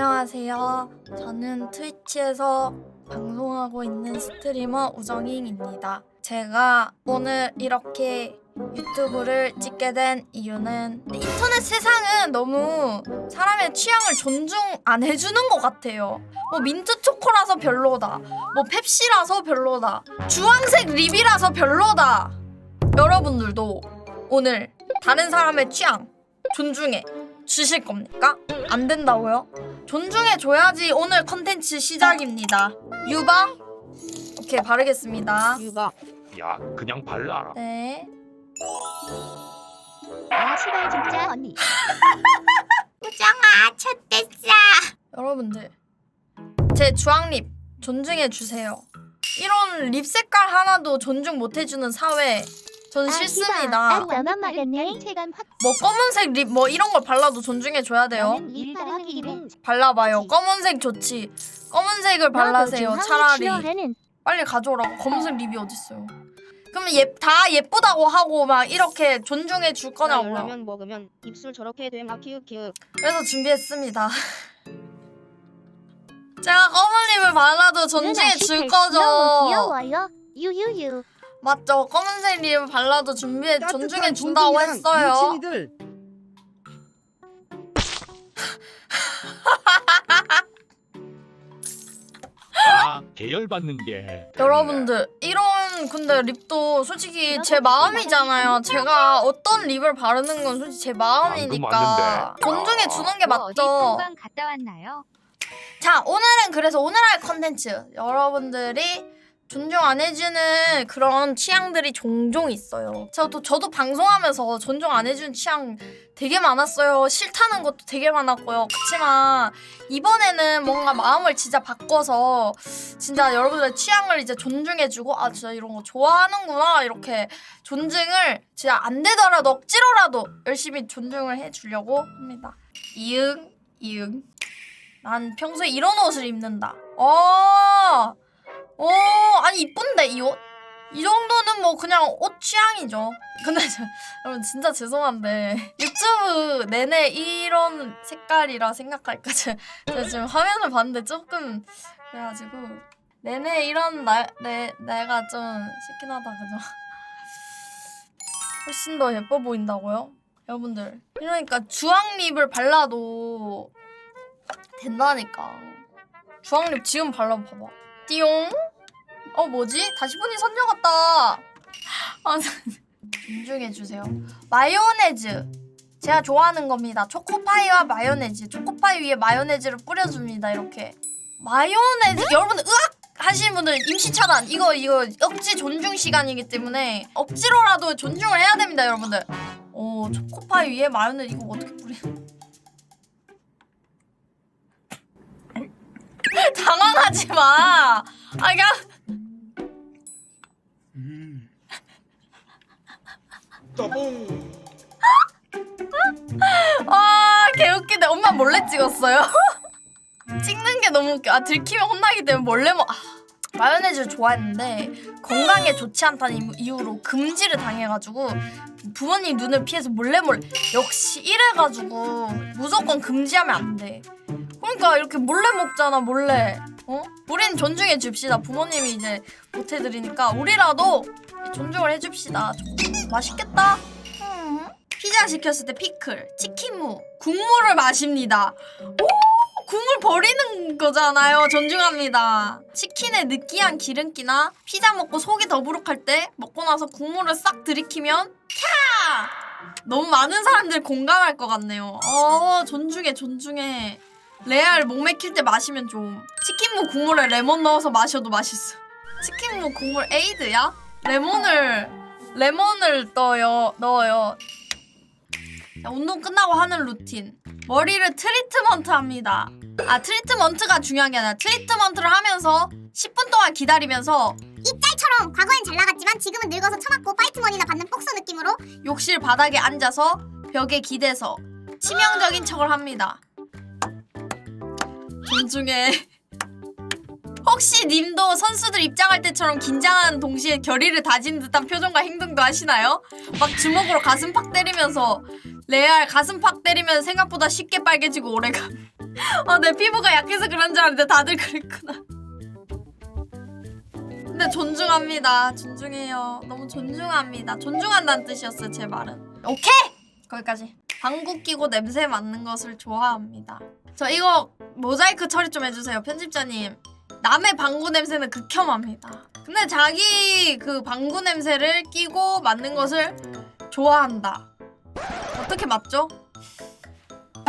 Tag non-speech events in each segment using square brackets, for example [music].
안녕하세요. 저는 트위치에서 방송하고 있는 스트리머 우정잉입니다. 제가 오늘 이렇게 유튜브를 찍게 된 이유는 인터넷 세상은 너무 사람의 취향을 존중 안 해주는 것 같아요. 뭐 민트 초코라서 별로다. 뭐 펩시라서 별로다. 주황색 립이라서 별로다. 여러분들도 오늘 다른 사람의 취향 존중해 주실 겁니까? 안 된다고요? 존중해 줘야지 오늘 컨텐츠 시작입니다. 유바? 오케이 바르겠습니다. 유가 야 그냥 발라라 네. 아 시발 진짜 언니 [laughs] 우정아 쳤댔어. 여러분들 제 주황립 존중해 주세요. 이런 립 색깔 하나도 존중 못 해주는 사회 전 아, 싫습니다. 나만 말했네 체감 확 뭐 검은색 립 뭐 이런 걸 발라도 존중해 줘야 돼요. 나는 일 따르기 일은 발라봐요. 검은색 좋지. 검은색을 발라세요. 차라리. 빨리 가져오라고. 검은색 립이 어딨어요. 그러면 예, 다 예쁘다고 하고 막 이렇게 존중해 줄 거냐고요. 라면 먹으면 입술 저렇게 됨 아 키읔 키읔 그래서 준비했습니다. [laughs] 제가 검은 립을 발라도 존중해 줄 너무 거죠. 귀여워요 유유유 맞죠? 검은색 립을 발라도 준비해 존중해 준다고 했어요. 미친이들. 아 계열받는 게 여러분들 이런 근데 립도 솔직히 제 마음이잖아요. 제가 어떤 립을 바르는 건 솔직히 제 마음이니까 맞는데. 존중해 주는 게 뭐 어디 맞죠. 갔다 왔나요? 자 오늘은 그래서 오늘 할 컨텐츠 여러분들이 존중 안 해주는 그런 취향들이 종종 있어요. 저도 저도 방송하면서 존중 안 해주는 취향 되게 많았어요. 싫다는 것도 되게 많았고요. 그렇지만 이번에는 뭔가 마음을 진짜 바꿔서 진짜 여러분들의 취향을 이제 존중해주고 아 진짜 이런 거 좋아하는구나 이렇게 존중을 진짜 안 되더라도 억지로라도 열심히 존중을 해주려고 합니다. 이응 이응. 난 평소에 이런 옷을 입는다. 어, 이 옷? 이 정도는 뭐 그냥 옷 취향이죠. 근데 저, 여러분 진짜 죄송한데 [laughs] 유튜브 내내 이런 색깔이라 생각할까 [laughs] 제가 지금 화면을 봤는데 조금 그래가지고 내내 이런 날내 내가 좀 싫긴 하다 그죠? [laughs] 훨씬 더 예뻐 보인다고요? 여러분들 이러니까 주황립을 발라도 된다니까. 주황립 지금 발라봐봐. 띠용. 어 뭐지? 다시 보니 선녀 같다. 아, [laughs] 존중해 주세요. 마요네즈. 제가 좋아하는 겁니다. 초코파이와 마요네즈. 초코파이 위에 마요네즈를 뿌려줍니다. 이렇게. 마요네즈. 여러분 으악! 하시는 분들 임시 차단. 이거 이거 억지 존중 시간이기 때문에 억지로라도 존중을 해야 됩니다, 여러분들. 오 초코파이 위에 마요네즈 이거 어떻게 뿌려? [laughs] 당황하지 마. 아 그냥 [laughs] 아 개웃기네. 엄마 몰래 찍었어요. [laughs] 찍는 게 너무 웃겨. 아 들키면 혼나기 때문에 몰래 먹. 아, 마요네즈를 좋아했는데 건강에 좋지 않다는 이유- 이유로 금지를 당해가지고 부모님 눈을 피해서 몰래 몰래 역시 이래가지고 무조건 금지하면 안 돼. 그러니까 이렇게 몰래 먹잖아 몰래. 어? 우린 존중해 줍시다. 부모님이 이제 못 해드리니까 우리라도 존중을 해줍시다. 맛있겠다. 음. 피자 시켰을 때 피클, 치킨무, 국물을 마십니다. 오, 국물 버리는 거잖아요. 존중합니다. 치킨의 느끼한 기름기나 피자 먹고 속이 더부룩할 때 먹고 나서 국물을 싹 들이키면 캬! 너무 많은 사람들 공감할 것 같네요. 어, 존중해, 존중해. 레알 목 맥힐 때 마시면 좀. 치킨무 국물에 레몬 넣어서 마셔도 맛있어. 치킨무 국물 에이드야? 레몬을 레몬을 떠요 넣어요. 자, 운동 끝나고 하는 루틴. 머리를 트리트먼트 합니다. 아 트리트먼트가 중요한 게 아니라 트리트먼트를 하면서 10분 동안 기다리면서 처럼 과거엔 잘 나갔지만 지금은 늙어서 처맞고 파이트머니나 받는 복수 느낌으로 욕실 바닥에 앉아서 벽에 기대서 치명적인 척을 합니다. 존중해. 혹시 님도 선수들 입장할 때처럼 긴장하는 동시에 결의를 다진 듯한 표정과 행동도 하시나요? 막 주먹으로 가슴 팍 때리면서 레알 가슴 팍 때리면 생각보다 쉽게 빨개지고 오래가. 어, [laughs] 내 피부가 약해서 그런 줄 알았는데 다들 그랬구나. 근데 존중합니다. 존중해요. 너무 존중합니다. 존중한다는 뜻이었어요, 제 말은. 오케이! 거기까지. 방구 끼고 냄새 맡는 것을 좋아합니다. 저 이거 모자이크 처리 좀 해주세요, 편집자님. 남의 방구 냄새는 극혐합니다. 근데 자기 그 방구 냄새를 끼고 맡는 것을 좋아한다. 어떻게 맞죠?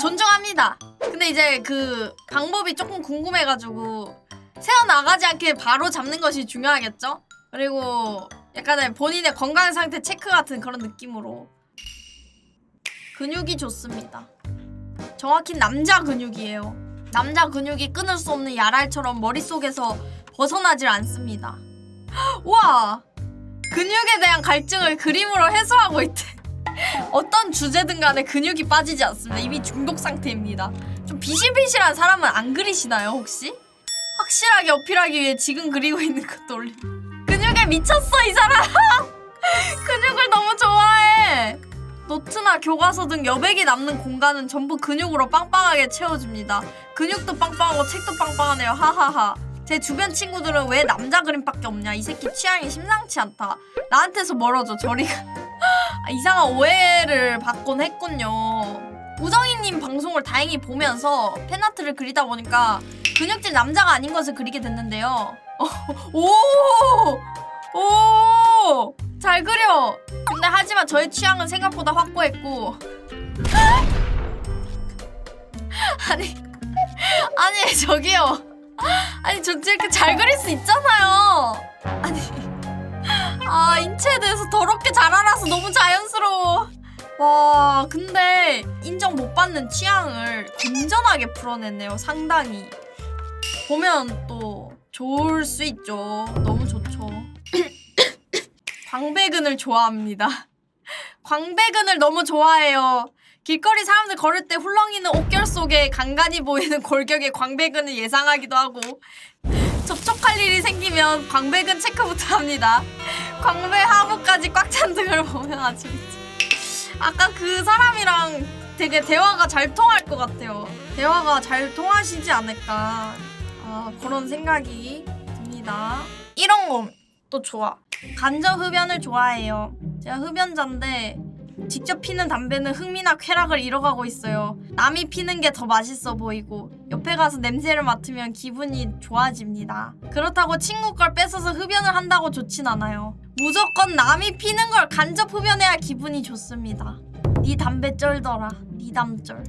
존중합니다. 근데 이제 그 방법이 조금 궁금해가지고 새어나가지 않게 바로 잡는 것이 중요하겠죠? 그리고 약간의 본인의 건강 상태 체크 같은 그런 느낌으로 근육이 좋습니다. 정확히 남자 근육이에요. 남자 근육이 끊을 수 없는 야랄처럼 머릿속에서 벗어나질 않습니다. [gasps] 우와! 근육에 대한 갈증을 그림으로 해소하고 있대. [laughs] 어떤 주제든 간에 근육이 빠지지 않습니다. 이미 중독 상태입니다. 좀 비실비실한 사람은 안 그리시나요, 혹시? 확실하게 어필하기 위해 지금 그리고 있는 것도 올리. 근육에 미쳤어, 이 사람! [laughs] 근육을 너무 좋아해! 노트나 교과서 등 여백이 남는 공간은 전부 근육으로 빵빵하게 채워줍니다. 근육도 빵빵하고 책도 빵빵하네요. 하하하. 제 주변 친구들은 왜 남자 그림밖에 없냐? 이 새끼 취향이 심상치 않다. 나한테서 멀어져. 저리가. [laughs] 아, 이상한 오해를 받곤 했군요. 우정이님 방송을 다행히 보면서 팬아트를 그리다 보니까 근육질 남자가 아닌 것을 그리게 됐는데요. 어, [laughs] 오! 오! 잘 그려! 근데 하지만 저의 취향은 생각보다 확고했고. [laughs] 아니, 아니, 저기요. 아니, 저 이렇게 잘 그릴 수 있잖아요. 아니. 아 인체에 대해서 더럽게 잘 알아서 너무 자연스러워 와 근데 인정 못 받는 취향을 건전하게 풀어냈네요 상당히 보면 또 좋을 수 있죠 너무 좋죠 [clears throat] 광배근을 좋아합니다 [laughs] 광배근을 너무 좋아해요 길거리 사람들 걸을 때 훌렁이는 옷결 속에 간간히 보이는 [laughs] 골격의 광배근을 예상하기도 하고 [laughs] 접촉할 일이 생기면 광배근 체크부터 합니다. 광배 하부까지 꽉 찬 등을 보면 아주. 아까 그 사람이랑 되게 대화가 잘 통할 것 같아요. 대화가 잘 통하시지 않을까. 아, 그런 생각이 듭니다. 이런 거 또 좋아. 간접 흡연을 좋아해요. 제가 흡연자인데 직접 피는 담배는 흥미나 쾌락을 잃어가고 있어요. 남이 피는 게 더 맛있어 보이고 옆에 가서 냄새를 맡으면 기분이 좋아집니다. 그렇다고 친구 걸 뺏어서 흡연을 한다고 좋진 않아요. 무조건 남이 피는 걸 간접 흡연해야 기분이 좋습니다. 네 담배 쩔더라. 네 담쩔.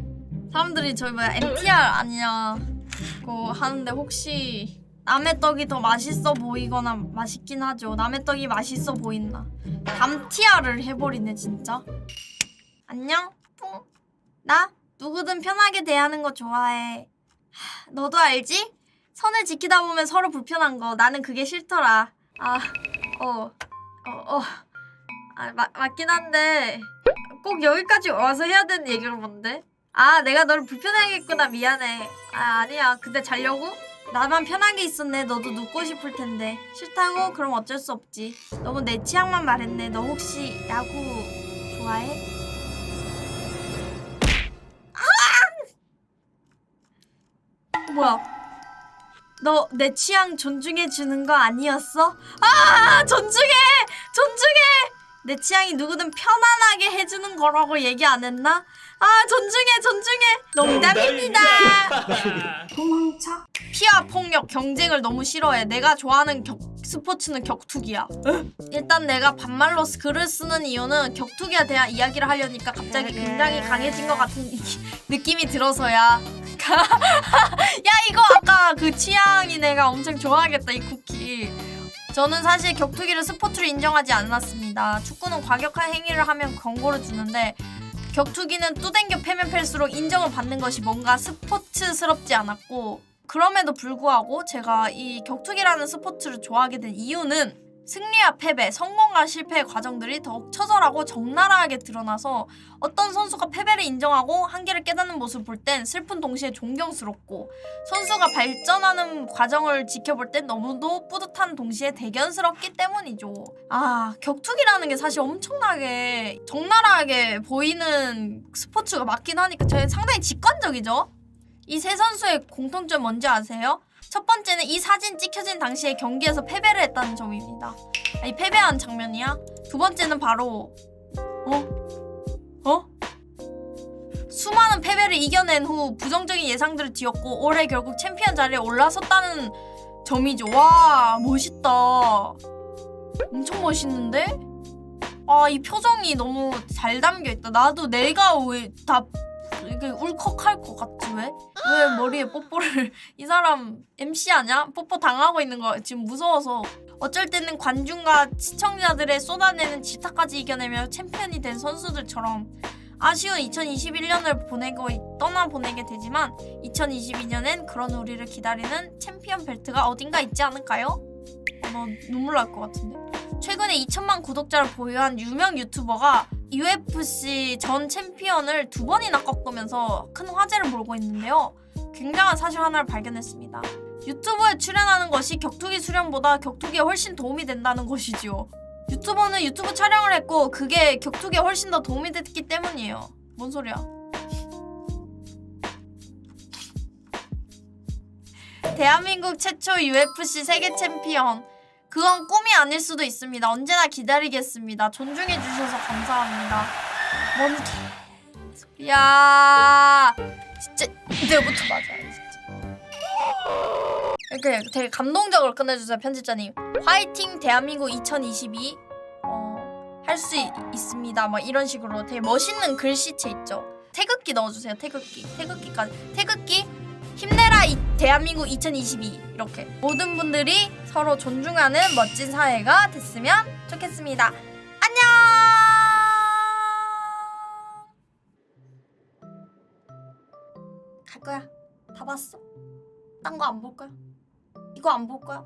사람들이 저희 뭐야 NTR 아니냐고 하는데 혹시 남의 떡이 더 맛있어 보이거나 맛있긴 하죠. 남의 떡이 맛있어 보인다. 담티아를 해버리네 진짜. 안녕? 뿡. 나 누구든 편하게 대하는 거 좋아해. 하, 너도 알지? 선을 지키다 보면 서로 불편한 거. 나는 그게 싫더라. 아, 어, 어, 어. 아, 마, 맞긴 한데 꼭 여기까지 와서 해야 되는 얘기가 뭔데? 아, 내가 너를 불편하겠구나. 미안해. 아, 아니야. 근데 자려고? 나만 편하게 있었네. 너도 눕고 싶을 텐데. 싫다고? 그럼 어쩔 수 없지. 너무 내 취향만 말했네. 너 혹시 야구 좋아해? 아! 뭐야? 너 내 취향 존중해 주는 거 아니었어? 아, 존중해! 존중해! 내 취향이 누구든 편안하게 해주는 거라고 얘기 안 했나? 아, 존중해, 존중해! 농담입니다! [laughs] [laughs] 도망차? 피와 폭력, 경쟁을 너무 싫어해. 내가 좋아하는 격, 스포츠는 격투기야. 일단 내가 반말로 글을 쓰는 이유는 격투기에 대한 이야기를 하려니까 갑자기 굉장히 강해진 것 같은 이- [laughs] 느낌이 들어서야. [laughs] 야 이거 아까 그 취향이 내가 엄청 좋아하겠다 이 쿠키. 저는 사실 격투기를 스포츠로 인정하지 않았습니다. 축구는 과격한 행위를 하면 경고를 주는데 격투기는 뚜댕겨 패면 팰수록 인정을 받는 것이 뭔가 스포츠스럽지 않았고 그럼에도 불구하고 제가 이 격투기라는 스포츠를 좋아하게 된 이유는 승리와 패배, 성공과 실패의 과정들이 더욱 처절하고 적나라하게 드러나서 어떤 선수가 패배를 인정하고 한계를 깨닫는 모습을 볼 땐 슬픈 동시에 존경스럽고 선수가 발전하는 과정을 지켜볼 땐 너무도 뿌듯한 동시에 대견스럽기 때문이죠. 아, 격투기라는 게 사실 엄청나게 적나라하게 보이는 스포츠가 맞긴 하니까 저희 상당히 직관적이죠. 이 세 선수의 공통점 뭔지 아세요? 첫 번째는 이 사진 찍혀진 당시에 경기에서 패배를 했다는 점입니다. 아니 패배한 장면이야. 두 번째는 바로 어? 어? 수많은 패배를 이겨낸 후 부정적인 예상들을 뒤엎고 올해 결국 챔피언 자리에 올라섰다는 점이죠. 와 멋있다. 엄청 멋있는데? 아 이 표정이 너무 잘 담겨 있다. 나도 내가 왜 다 이렇게 울컥할 것 같지 왜? 왜 머리에 뽀뽀를 [laughs] 이 사람 MC 아냐? 뽀뽀 당하고 있는 거 지금 무서워서 어쩔 때는 관중과 시청자들의 쏟아내는 질타까지 이겨내며 챔피언이 된 선수들처럼 아쉬운 2021년을 보내고 떠나 보내게 되지만 2022년엔 그런 우리를 기다리는 챔피언 벨트가 어딘가 있지 않을까요? 어, 너 눈물 날 것 같은데. 최근에 2천만 구독자를 보유한 유명 유튜버가 UFC 전 챔피언을 두 번이나 꺾으면서 큰 화제를 몰고 있는데요. 굉장한 사실 하나를 발견했습니다. 유튜브에 출연하는 것이 격투기 수련보다 격투기에 훨씬 도움이 된다는 것이지요. 유튜버는 유튜브 촬영을 했고 그게 격투기에 훨씬 더 도움이 됐기 때문이에요. 뭔 소리야? 대한민국 최초 UFC 세계 챔피언. 그건 꿈이 아닐 수도 있습니다. 언제나 기다리겠습니다. 존중해 주셔서 감사합니다. 뭔 개소리야. 진짜 이제부터. 진짜. 이렇게 되게 감동적으로 끝내주세요 편집자님. 화이팅 대한민국 2022. 어, 할 수 있습니다. 막 이런 식으로 되게 멋있는 글씨체 있죠. 태극기 넣어주세요. 태극기. 태극기까지. 태극기. 힘내라 이 대한민국 2022 이렇게 모든 분들이 서로 존중하는 멋진 사회가 됐으면 좋겠습니다. 안녕. 갈 거야. 다 봤어? 딴 거 안 볼 거야? 이거 안 볼 거야?